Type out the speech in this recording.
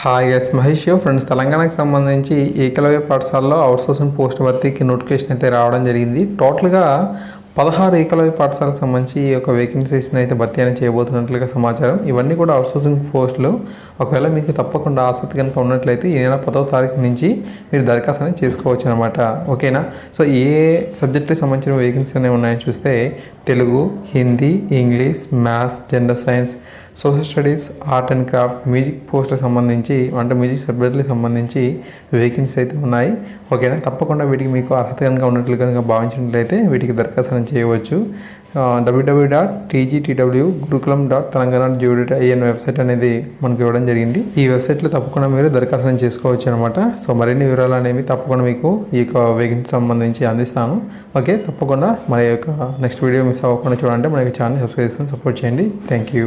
Hi yes Mahesh friends తెలంగాణకు సంబంధించి ఏకలవ్య పాఠశాలలో అవుట్సోర్సింగ్ పోస్ట్ భర్తీకి నోటిఫికేషన్ అయితే రావడం జరిగింది. టోటల్గా పదహారు ఏకలవ్య పాఠశాలకు సంబంధించి ఈ యొక్క వేకెన్సీస్ని అయితే భర్తీ అని చేయబోతున్నట్లుగా సమాచారం. ఇవన్నీ కూడా అవుట్సోర్సింగ్ పోస్టులు ఒకవేళ మీకు తప్పకుండా ఆసక్తి కనుక ఉన్నట్లయితే ఈ నెల పదవ తారీఖు నుంచి మీరు దరఖాస్తు అనేది చేసుకోవచ్చు అనమాట ఓకేనా సో ఏ సబ్జెక్టుకి సంబంధించిన వేకెన్సీ అనేవి ఉన్నాయని చూస్తే Telugu Hindi English maths general science social studies art and craft music పోస్ట్కి సంబంధించి అంటే మ్యూజిక్ సబ్జెక్టులకు సంబంధించి వేకెన్సీ అయితే ఉన్నాయి. ఓకేనా? తప్పకుండా వీటికి మీకు అర్హత కనుక ఉన్నట్లు కనుక భావించినట్లయితే వీటికి దరఖాస్తు చేయవచ్చు. WW dot TGTW Gurukulam dot Telangana GOD IN website అనేది మనకు ఇవ్వడం జరిగింది. ఈ వెబ్సైట్లో తప్పకుండా మీరు దరఖాస్తు చేసుకోవచ్చు అనమాట సో మరిన్ని వివరాలు అనేవి తప్పకుండా మీకు ఈ యొక్క వేకెన్సీ సంబంధించి అందిస్తాను. ఓకే? తప్పకుండా మన యొక్క నెక్స్ట్ వీడియో మిస్ అవ్వకుండా చూడాలంటే మన యొక్క ఛానల్ సబ్స్క్రైబ్ చేసుకొని సపోర్ట్ చేయండి. Thank you